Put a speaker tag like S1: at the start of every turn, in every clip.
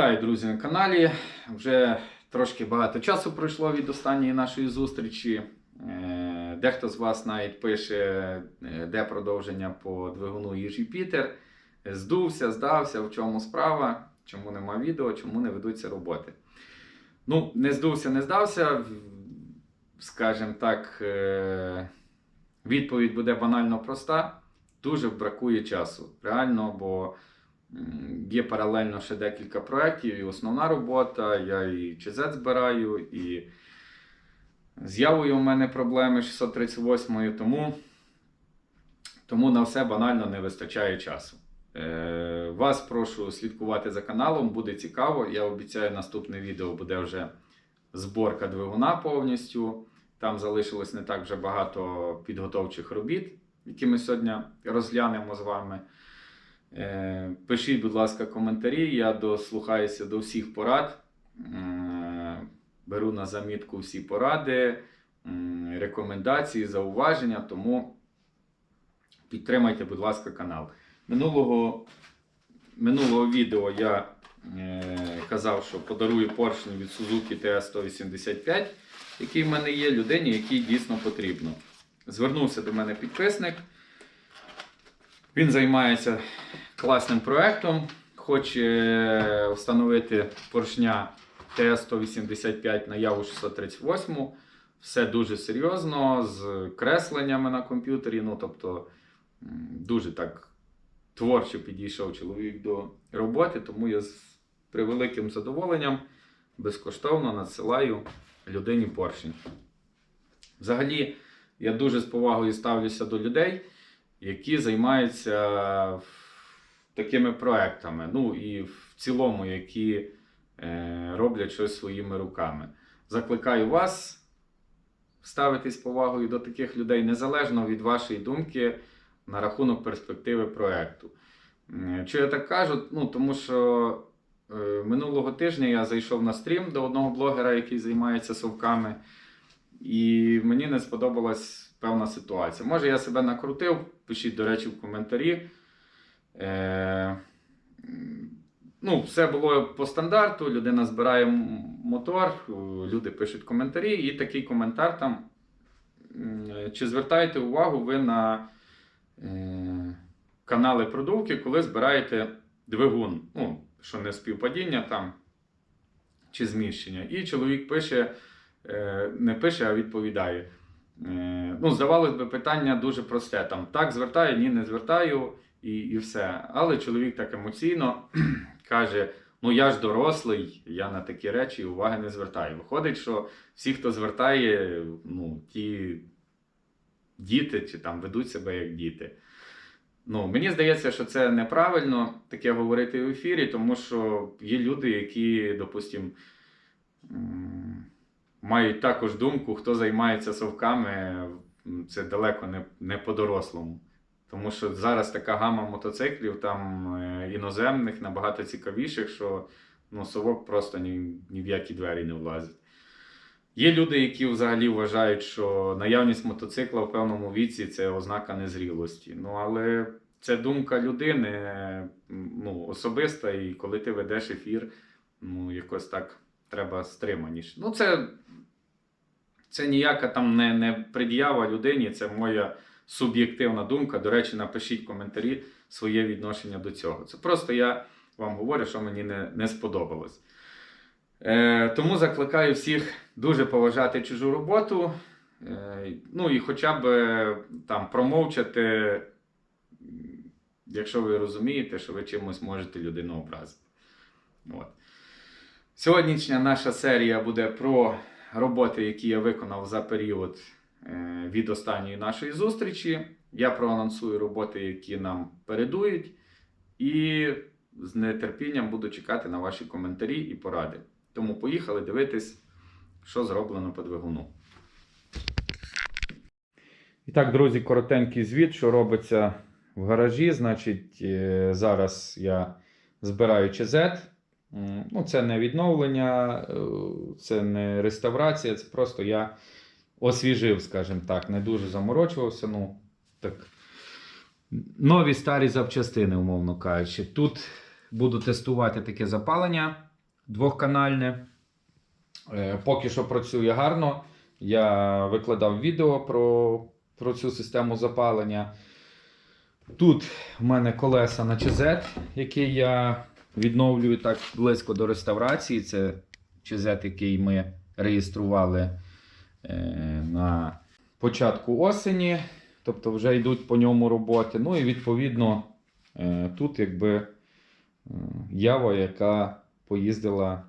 S1: Вітаю, друзі, на каналі. Вже трошки багато часу пройшло від останньої нашої зустрічі. Е, Дехто з вас навіть пише, е, де продовження по двигуну їж Юпітер. Здувся, здався, в чому справа, чому нема відео, чому не ведуться роботи. Ну, не здувся, не здався. Скажімо так, е, відповідь буде банально проста. Дуже бракує часу. Реально, бо Є паралельно ще декілька проєктів, і основна робота, я і ЧЗ збираю, і з явою у мене проблеми 638, тому, тому на все банально не вистачає часу. Е, вас прошу слідкувати за каналом, буде цікаво. Я обіцяю, наступне відео буде вже зборка двигуна повністю. Там залишилось не так вже багато підготовчих робіт, які ми сьогодні розглянемо з вами. Е, Пишіть, будь ласка, коментарі. Я дослухаюся до всіх порад. Е, Беру на замітку всі поради, рекомендації, зауваження. Тому підтримайте, будь ласка, канал. Минулого, минулого відео я е, казав, що подарую поршень від Suzuki TS185, який в мене є людині, який дійсно потрібно. Звернувся до мене підписник. Він займається класним проектом. Хоче встановити поршня ТС-185 на Яву 638. Все дуже серйозно, з кресленнями на комп'ютері. Ну, тобто, дуже так творчо підійшов чоловік до роботи, тому я з превеликим задоволенням безкоштовно надсилаю людині поршень. Взагалі, я дуже з повагою ставлюся до людей які займаються такими проектами. Ну і в цілому, які е, роблять щось своїми руками. Закликаю вас ставитись повагою до таких людей незалежно від вашої думки на рахунок перспективи проекту. Чого я так кажу? Ну, тому що е, минулого тижня я зайшов на стрім до одного блогера, який займається совками. І мені не сподобалась певна ситуація. Може, я себе накрутив, пишіть, до речі, в коментарі. Е, ну, все було по стандарту. Людина збирає мотор, е, люди пишуть коментарі, і такий коментар там. Чи звертаєте увагу ви на е, канали продувки, коли збираєте двигун? Ну, що не співпадіння там чи зміщення. І чоловік пише, не пише, а відповідає. Ну, здавалось би, питання дуже просте. Там так звертаю, ні, не звертаю, і, і все. Але чоловік так емоційно каже: ну я ж дорослий, я на такі речі уваги не звертаю. Виходить, що всі, хто звертає, ну, ті діти чи там ведуть себе як діти. Ну, мені здається, що це неправильно таке говорити в ефірі, тому що є люди, які, допустимо, мають також думку, хто займається совками, це далеко не, не по-дорослому. Тому що зараз така гама мотоциклів, там е, іноземних, набагато цікавіших, що ну, совок просто ні, ні в які двері не влазить. Є люди, які взагалі вважають, що наявність мотоцикла в певному віці це ознака незрілості. Ну, але це думка людини ну, особиста, і коли ти ведеш ефір, ну, якось так треба стриманіше. Ну, це, це ніяка там не, не пред'ява людині, це моя суб'єктивна думка. До речі, напишіть в коментарі своє відношення до цього. Це просто я вам говорю, що мені не, не сподобалось. Е, тому закликаю всіх дуже поважати чужу роботу. Е, ну і хоча б е, там промовчати, якщо ви розумієте, що ви чимось можете людину образити. От. Сьогоднішня наша серія буде про роботи, які я виконав за період від останньої нашої зустрічі. Я проанонсую роботи, які нам передують, і з нетерпінням буду чекати на ваші коментарі і поради. Тому поїхали дивитись, що зроблено по двигуну. І так, друзі, коротенький звіт, що робиться в гаражі. Значить, е, зараз я збираю ЧЗ. Ну, це не відновлення, е, це не реставрація, це просто я освіжив, скажімо так, не дуже заморочувався. Ну, так. Нові старі запчастини, умовно кажучи. Тут буду тестувати таке запалення двохканальне. Е, Поки що працює гарно. Я викладав відео про, про цю систему запалення. Тут в мене колеса на ЧЗ, які я відновлюю так близько до реставрації. Це ЧЗ, який ми реєстрували на початку осені. Тобто вже йдуть по ньому роботи. Ну і відповідно е, тут якби е, ява, яка поїздила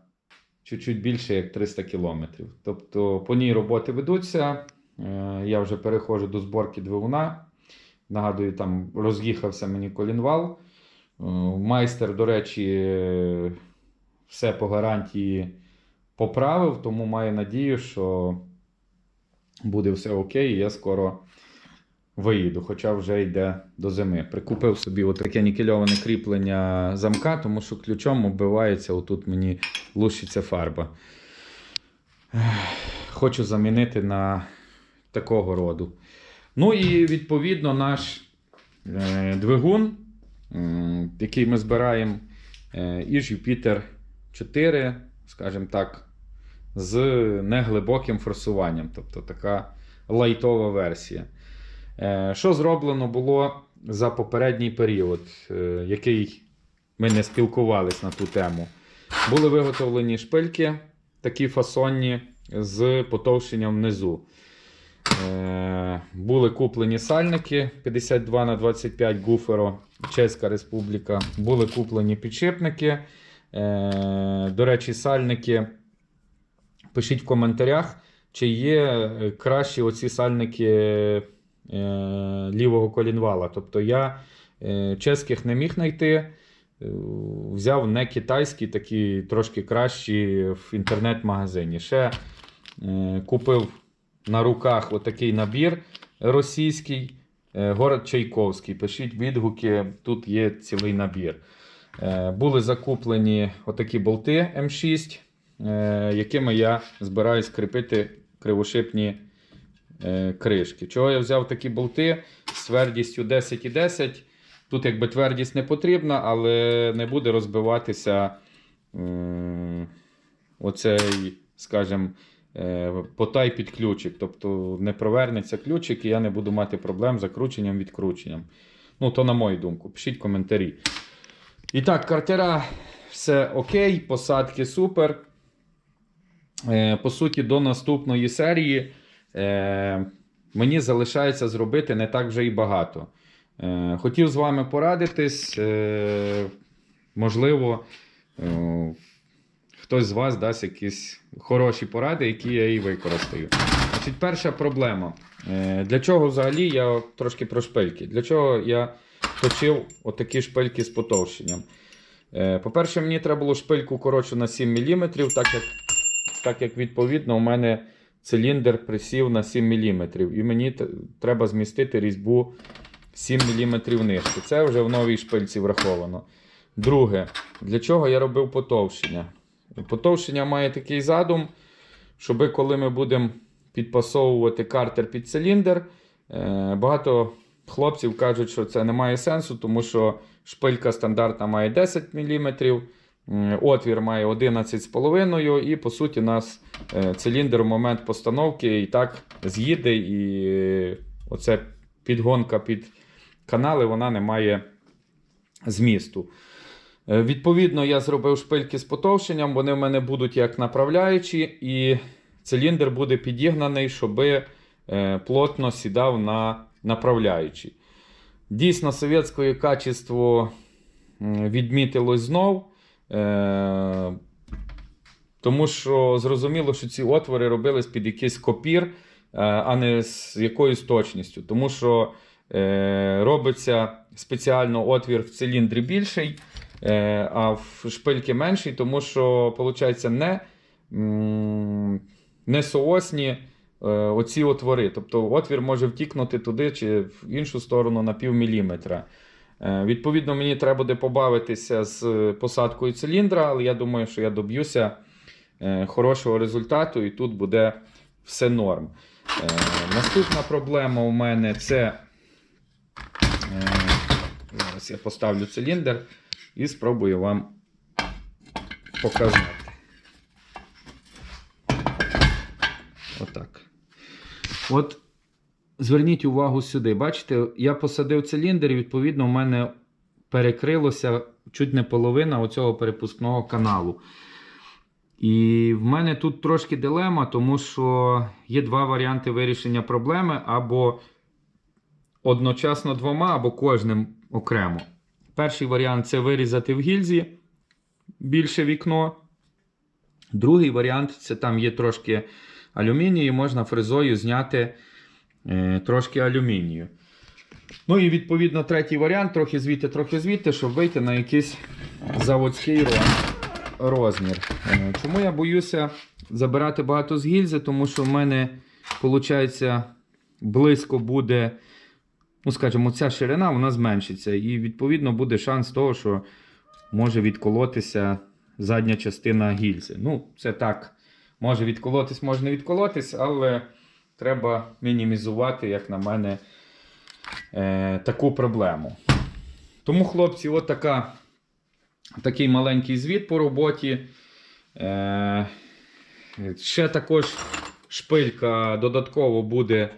S1: чуть-чуть більше як 300 кілометрів. Тобто по ній роботи ведуться. Е, Я вже переходжу до зборки двигуна. Нагадую, там роз'їхався мені колінвал. Е, Майстер, до речі, е, все по гарантії поправив, тому маю надію, що буде все окей, і я скоро виїду, хоча вже йде до зими. Прикупив собі отаке нікельоване кріплення замка, тому що ключом оббивається, отут мені лущиться фарба. Хочу замінити на такого роду. Ну і відповідно наш е, двигун, який ми збираємо е, із Jupiter 4, скажімо так, з неглибоким форсуванням, тобто така лайтова версія. Е, Що зроблено було за попередній період, е, який ми не спілкувались на ту тему? Були виготовлені шпильки, такі фасонні з потовщенням внизу. Е, Були куплені сальники 52 на 25 Гуферо, Чеська Республіка. Були куплені підшипники. До речі, сальники. Пишіть в коментарях, чи є е, кращі оці сальники е, лівого колінвала. Тобто я е, чеських не міг знайти. Взяв не китайські, такі трошки кращі в інтернет-магазині. Ще купив на руках отакий набір російський, город Чайковський. Пишіть відгуки, тут є цілий набір. Були закуплені отакі болти М6, е, якими я збираюсь кріпити кривошипні е, кришки. Чого я взяв такі болти з твердістю 10,10. Тут якби твердість не потрібна, але не буде розбиватися оцей, скажімо, е, потай під ключик. Тобто не провернеться ключик, і я не буду мати проблем з закрученням, відкрученням. Ну, то на мою думку. Пишіть коментарі. І так, картера все окей, посадки супер. Е, по суті, до наступної серії е, мені залишається зробити не так вже і багато. Е, хотів з вами порадитись. Можливо, хтось з вас дасть якісь хороші поради, які я і використаю. Значить, перша проблема. Для чого взагалі я трошки про шпильки? Для чого я точив отакі шпильки з потовщенням? По-перше, мені треба було шпильку коротшу на 7 мм, так як, так як відповідно у мене циліндр присів на 7 мм. І мені треба змістити різьбу 7 мм нижче. Це вже в новій шпильці враховано. Друге, для чого я робив потовщення? Потовщення має такий задум, щоб коли ми будемо підпасовувати картер під циліндр, е, багато хлопців кажуть, що це не має сенсу, тому що шпилька стандартна має 10 мм, отвір має 11,5 і по суті нас е, циліндр в момент постановки і так з'їде, і оце підгонка під канали вона не має змісту. Е, Відповідно, я зробив шпильки з потовщенням, вони в мене будуть як направляючі, і циліндр буде підігнаний, щоб е, плотно сідав на направляючий. Дійсно, совєтське качество відмітилось знов. Е, тому що зрозуміло, що ці отвори робились під якийсь копір, е, а не з якоюсь точністю. Тому що е, робиться спеціально отвір в циліндрі більший, а в шпильки менший, тому що, виходить, не, не соосні оці отвори. Тобто отвір може втікнути туди чи в іншу сторону на пів міліметра. Е, Відповідно, мені треба буде побавитися з посадкою циліндра, але я думаю, що я доб'юся е, хорошого результату, і тут буде все норм. Е, Наступна проблема у мене це. е, Зараз я поставлю циліндр. і спробую вам показати. Отак. От зверніть увагу сюди. Бачите, я посадив циліндр, і відповідно, в мене перекрилося чуть не половина оцього перепускного каналу. І в мене тут трошки дилема, тому що є два варіанти вирішення проблеми: або одночасно двома, або кожним окремо. Перший варіант це вирізати в гільзі більше вікно. Другий варіант це там є трошки алюмінію, можна фрезою зняти трошки алюмінію. Ну і відповідно третій варіант, трохи звідти, трохи звідти, щоб вийти на якийсь заводський розмір. Е, Чому я боюся забирати багато з гільзи? Тому що в мене, виходить, близько буде, ну скажімо, ця ширина вона зменшиться. І відповідно буде шанс того, що може відколотися задня частина гільзи. Ну, це так. Може відколотись, може не відколотись, але треба мінімізувати, як на мене, е, таку проблему. Тому, хлопці, от така, такий маленький звіт по роботі. Е, ще також шпилька додатково буде,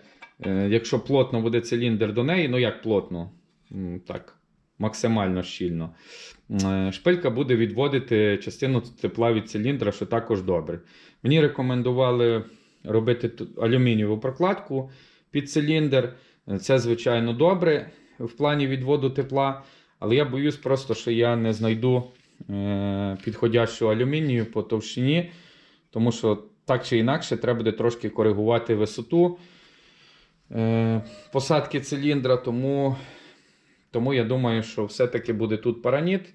S1: е, якщо плотно буде циліндр до неї, ну як плотно, так, максимально щільно. Е, Шпилька буде відводити частину тепла від циліндра, що також добре. Мені рекомендували робити алюмінієву прокладку під циліндр. Це, звичайно, добре в плані відводу тепла, але я боюсь просто, що я не знайду е, підходящого алюмінію по товщині, тому що так чи інакше треба буде трошки коригувати висоту е, посадки циліндра, тому, тому я думаю, що все-таки буде тут параніт,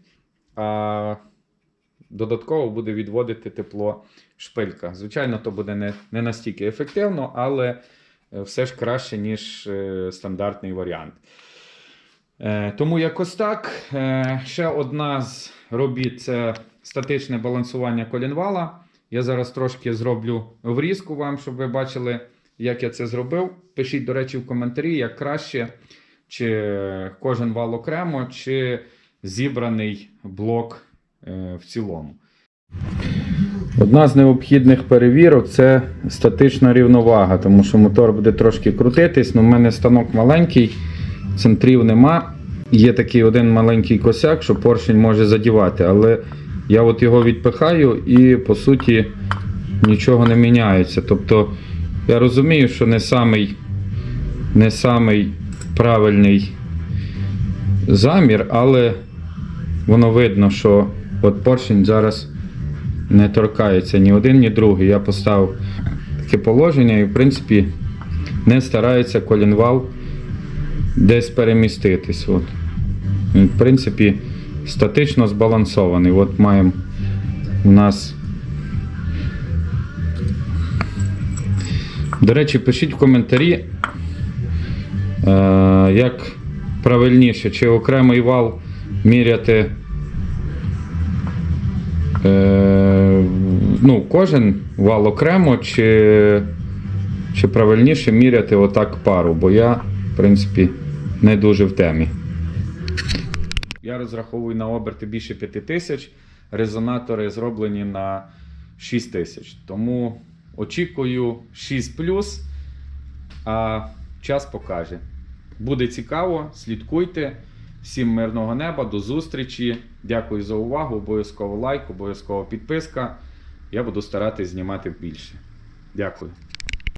S1: а додатково буде відводити тепло шпилька. Звичайно, то буде не, не настільки ефективно, але е, все ж краще, ніж е, стандартний варіант. Е, Тому якось так. Ще одна з робіт це статичне балансування колінвала. Я зараз трошки зроблю врізку вам, щоб ви бачили, як я це зробив. Пишіть, до речі, в коментарі, як краще, чи кожен вал окремо, чи зібраний блок в цілому. Одна з необхідних перевірок це статична рівновага, тому що мотор буде трошки крутитись. але в мене станок маленький, центрів нема. Є такий один маленький косяк, що поршень може задівати, але я от його відпихаю і по суті нічого не міняється. Тобто я розумію, що не самий, не самий правильний замір, але воно видно, що от поршень зараз не торкається ні один, ні другий. Я поставив таке положення і, в принципі, не старається колінвал десь переміститись. От. Він, в принципі, статично збалансований. От маємо у нас. До речі, пишіть в коментарі, е, як правильніше, чи окремий вал міряти. Е, ну, кожен вал окремо, чи, чи правильніше міряти отак пару, бо я, в принципі, не дуже в темі. Я розраховую на оберти більше 5000, резонатори зроблені на 6000. Тому очікую 6 а час покаже. Буде цікаво, слідкуйте. Всім мирного неба, до зустрічі. Дякую за увагу. Обов'язково лайк, обов'язково підписка. Я буду старатись знімати більше. Дякую.